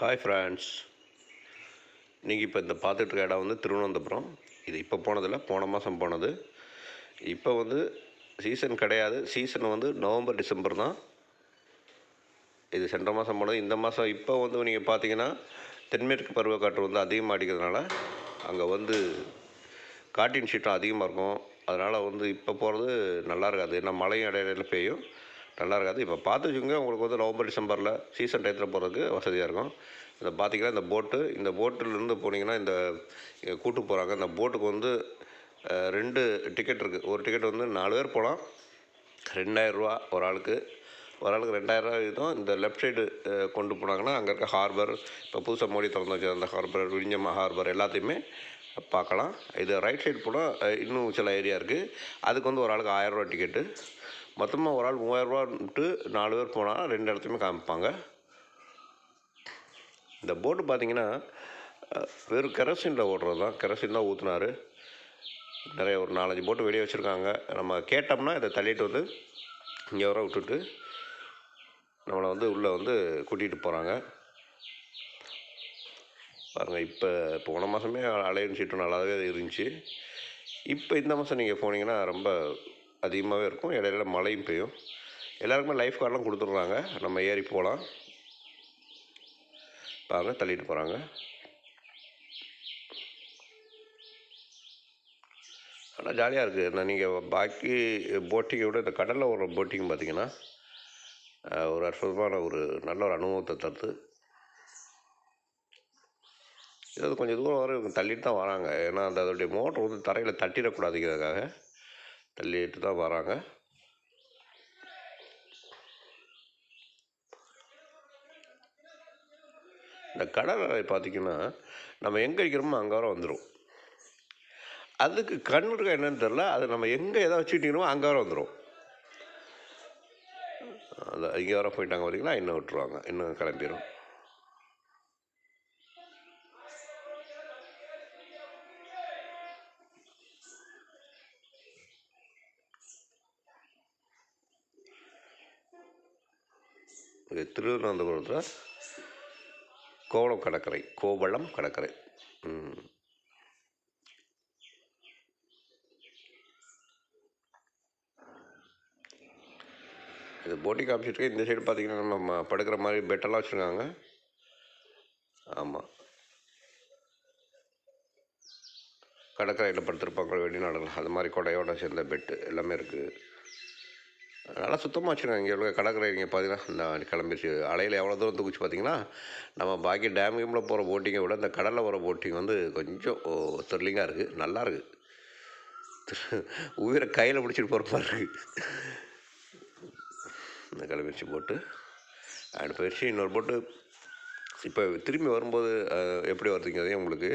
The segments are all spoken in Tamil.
ஹாய் ஃப்ரெண்ட்ஸ் நீங்கள் இப்போ இந்த பார்த்துட்ருக்க இடம் வந்து திருவனந்தபுரம். இது இப்போ போனதில்ல போன மாதம் போனது. இப்போ வந்து சீசன் கிடையாது. சீசன் வந்து நவம்பர் டிசம்பர் தான். இது சென்ற மாதம் போனது. இந்த மாதம் இப்போ வந்து நீங்கள் பார்த்தீங்கன்னா தென்மேற்கு பருவக்காற்று வந்து அதிகமாக அடிக்கிறதுனால அங்கே வந்து காட்டின் சீட்டம் அதிகமாக இருக்கும். அதனால் வந்து இப்போ போகிறது நல்லா இருக்காது. ஏன்னா மழையும் இடையில பெய்யும். நல்லா இருக்காது. இப்போ பார்த்து வச்சுக்கோங்க உங்களுக்கு வந்து நவம்பர் டிசம்பரில் சீசன் டயத்தில் போகிறதுக்கு வசதியாக இருக்கும். இந்த பார்த்திங்கன்னா இந்த போட்டு இந்த போட்டிலேருந்து போனீங்கன்னா இந்த கூட்டு போகிறாங்க இந்த போட்டுக்கு வந்து ரெண்டு டிக்கெட் இருக்குது ஒரு டிக்கெட் வந்து நாலு பேர் போகலாம் ரெண்டாயிரரூவா ஒரு ஆளுக்கு. ஒரு ஆளுக்கு ரெண்டாயிரரூவா இதுவும் இந்த லெஃப்ட் சைடு கொண்டு போனாங்கன்னா அங்கே இருக்க ஹார்பர் இப்போ புதுசாக மோடி திறந்து வச்சு அந்த ஹார்பர் விழிஞ்சம் ஹார்பர் எல்லாத்தையுமே பார்க்கலாம் இது ரைட் சைடு போனால் இன்னும் சில ஏரியா இருக்குது அதுக்கு வந்து ஒரு ஆளுக்கு ஆயிரரூவா டிக்கெட்டு மொத்தமாக ஒரு ஆள் மூவாயிரரூவா விட்டு நாலு பேர் போனால் ரெண்டு இடத்தையுமே காமிப்பாங்க. இந்த போட்டு பார்த்தீங்கன்னா வெறும் கெரசினில் ஓடுறது தான் கெரசின் தான் ஊற்றுனாரு நிறைய ஒரு நாலஞ்சு போட்டு வெளியே வச்சுருக்காங்க. நம்ம கேட்டோம்னா இதை தள்ளிட்டு வந்து இங்கே வர விட்டுட்டு நம்மளை வந்து உள்ளே வந்து கூட்டிகிட்டு போகிறாங்க பாருங்கள் இப்போ போன மாதமே அலையன் சீட்டு நல்லாவே இருந்துச்சு. இப்போ இந்த மாதம் நீங்கள் போனீங்கன்னா ரொம்ப அதிகமாகவே இருக்கும். இடையில மழையும் பெய்யும். எல்லாருக்குமே லைஃப் கார்டெலாம் கொடுத்துட்றாங்க. நம்ம ஏறி போகலாம். பாருங்கள் தள்ளிட்டு போகிறாங்க ஆனால் ஜாலியாக இருக்குது நான் நீங்கள் பாக்கி போட்டிங்கை விட இந்த கடலில் ஒரு போட்டிங் பார்த்தீங்கன்னா ஒரு அற்புதமான ஒரு நல்ல ஒரு அனுபவத்தை தருது. இது கொஞ்சம் தூரம் வர இவங்க தள்ளிட்டு தான் வராங்க. ஏன்னா அந்த அதோடைய மோட்டர் வந்து தரையில் தட்டிடக்கூடாதுங்கிறதுக்காக. தள்ளிட்டு தான் வராங்க. இந்த கடல் அலை பார்த்திங்கன்னா நம்ம எங்கே இருக்கிறோமோ அங்கே வர வந்துடும் அதுக்கு கண்ணுக்கு இருக்கா என்னன்னு தெரில அது நம்ம எங்கே எதை வச்சுக்கிட்டீங்களோ அங்கே வர வந்துடும் அந்த இங்கே வர போயிட்டாங்க பார்த்தீங்களா? இன்னும் விட்டுருவாங்க. இன்னும் கிளம்பிடும் திருவனந்தபுரத்தில் கோவளம் கடற்கரை கோவளம் கடற்கரை. இது போட்டிங் காமிச்சிட்டு இந்த சைடு பார்த்தீங்கன்னா நம்ம படுக்கிற மாதிரி பெட்டெல்லாம் வச்சுருக்காங்க. ஆமாம் கடற்கரையில் படுத்திருப்பாங்க வெளிநாடுகள் அது மாதிரி கொடையோட சேர்ந்த பெட்டு எல்லாமே இருக்குது நல்லா சுத்தமாக வச்சுருக்காங்க இங்கே உள்ள கடற்கரை இங்கே பார்த்தீங்கன்னா இந்த கிளம்பிடுச்சு அலையில் எவ்வளோ தூரம் தூக்குச்சு பார்த்தீங்கன்னா நம்ம பாக்கி டேம் கேமில் போகிற போட்டிங்கை விட இந்த கடலில் போகிற போட்டிங் வந்து கொஞ்சம் த்ரில்லிங்காக இருக்குது நல்லாயிருக்கு உயிரை கையில் பிடிச்சிட்டு போகிற மாதிரி இருக்குது இந்த கிளம்பிடுச்சு போட்டு அண்ட் பயிற்சி இன்னொரு போட்டு இப்போ திரும்பி வரும்போது எப்படி எப்படி அதே உங்களுக்கு?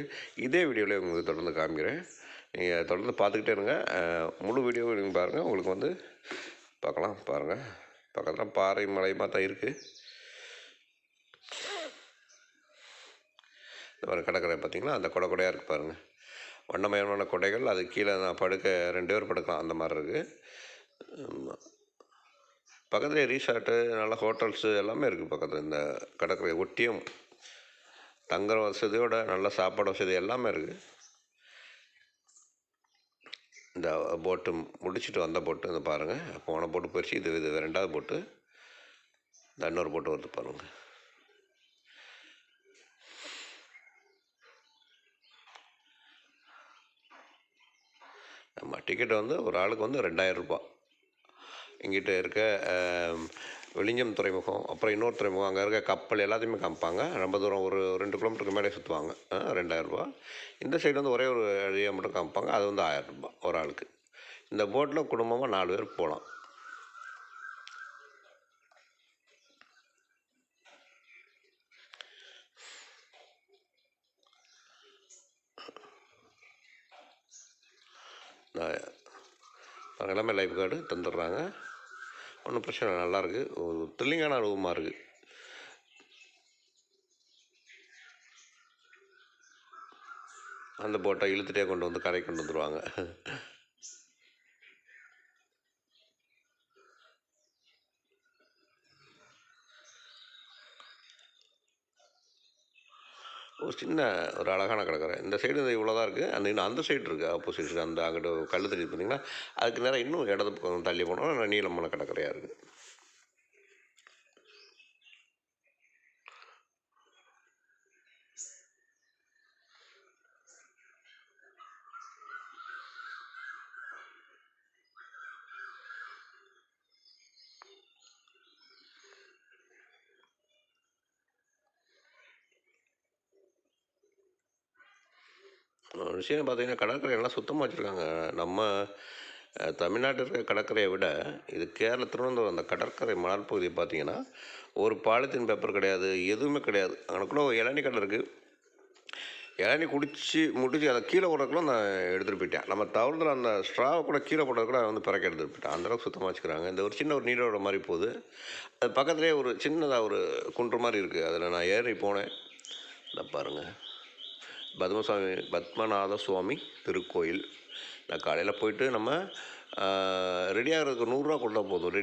இதே வீடியோவில் உங்களுக்கு தொடர்ந்து காமிக்கிறேன். நீங்கள் தொடர்ந்து பார்த்துக்கிட்டே இருங்க. முழு வீடியோவும் நீங்கள் பாருங்கள் உங்களுக்கு வந்து பார்க்கலாம் பாருங்கள் பக்கத்தில் பாறை மலையமாக தான் இருக்குது இந்த மாதிரி கடற்கரை பார்த்திங்கன்னா அந்த கொடை கொடையாக இருக்குது பாருங்கள் வண்ணமயமான கொடைகள். அது கீழே நான் படுக்க ரெண்டு பேர் படுக்கலாம் அந்த மாதிரி இருக்குது பக்கத்தில் பக்கத்துலேயே ரீசார்ட்டு நல்ல ஹோட்டல்ஸு எல்லாமே இருக்குது பக்கத்தில். இந்த கடற்கரை ஒட்டியும் தங்குற வசதியோட நல்ல சாப்பாடு வசதி எல்லாமே இருக்குது இந்த போட்டு முடிச்சுட்டு வந்த போட்டு இந்த பாருங்கள் போன போட்டு போயிடுச்சு இது இது ரெண்டாவது போட்டு. இந்த இன்னொரு போட்டு வருது பாருங்கள் நம்ம டிக்கெட் வந்து ஒரு ஆளுக்கு வந்து ரெண்டாயிரம் ரூபாய். இங்கிட்ட இருக்க விழிஞ்சம் துறைமுகம் அப்புறம் இன்னொரு துறைமுகம் அங்கே இருக்க கப்பல் எல்லாத்தையுமே காமிப்பாங்க. ரொம்ப தூரம் ஒரு ரெண்டு கிலோமீட்டருக்கு மேலே சுற்றுவாங்க ரெண்டாயிரரூபா இந்த சைடு வந்து ஒரே ஒரு ஏரியா மட்டும் காமிப்பாங்க. அது வந்து ஆயிரம் ரூபாய் ஒரு ஆளுக்கு. இந்த போட்டில் குடும்பமாக நாலு பேர் போகலாம் எல்லாமே லைஃப் கார்டு தந்துடுறாங்க. ஒன்றும் பிரச்சனை இல்லை, நல்லாயிருக்கு ஒரு த்ரில்லிங்கான அனுபவமாக இருக்குது அந்த போட்டை இழுத்துட்டே கொண்டு வந்து கரை கொண்டு வந்துடுவாங்க ஒரு சின்ன ஒரு அழகான கடற்கரை இந்த சைடு இந்த இவ்வளோ தான் இருக்குது அந்த இன்னும் அந்த சைடு இருக்குது ஆப்போசிட் இருக்குது அந்த அங்கிட்ட கல் தெரிஞ்சு பார்த்தீங்கன்னா அதுக்கு நேரம் இன்னும் இடது பக்கம் தள்ளி போனால் நீளமான கடற்கரையாக இருக்குது விஷயம் பார்த்திங்கன்னா கடற்கரையெல்லாம் சுத்தமாக வச்சுருக்காங்க. நம்ம தமிழ்நாட்டில் இருக்கிற கடற்கரையை விட இது கேரள திருவனந்தபுரம் அந்த கடற்கரை மணல் பகுதி பார்த்தீங்கன்னா ஒரு பாலித்தீன் பேப்பர் கிடையாது எதுவுமே கிடையாது. அங்கனக்குள்ள ஒரு இளநி கடை இருக்குது இளநி குடித்து முடிச்சு அதை கீழே போடுறதுக்குள்ள நான் எடுத்துகிட்டு போயிட்டேன். நம்ம தவறுதல் அந்த ஸ்ட்ராவை கூட கீழே போடுறது கூட வந்து பிறக்க எடுத்துகிட்டு போயிட்டேன். அந்தளவுக்கு சுத்தமாக வச்சுக்கிறாங்க. இந்த ஒரு சின்ன ஒரு நீரோட மாதிரி போகுது. அது பக்கத்துலேயே ஒரு சின்னதாக ஒரு குன்று மாதிரி இருக்குது அதில் நான் ஏறி போனேன். இந்த பாருங்கள் பத்மசுவாமி பத்மநாத சுவாமி திருக்கோயில். நான் காலையில் போயிட்டு நம்ம ரெடி ஆகிறதுக்கு நூறுரூவா கொடுத்தா போதும்.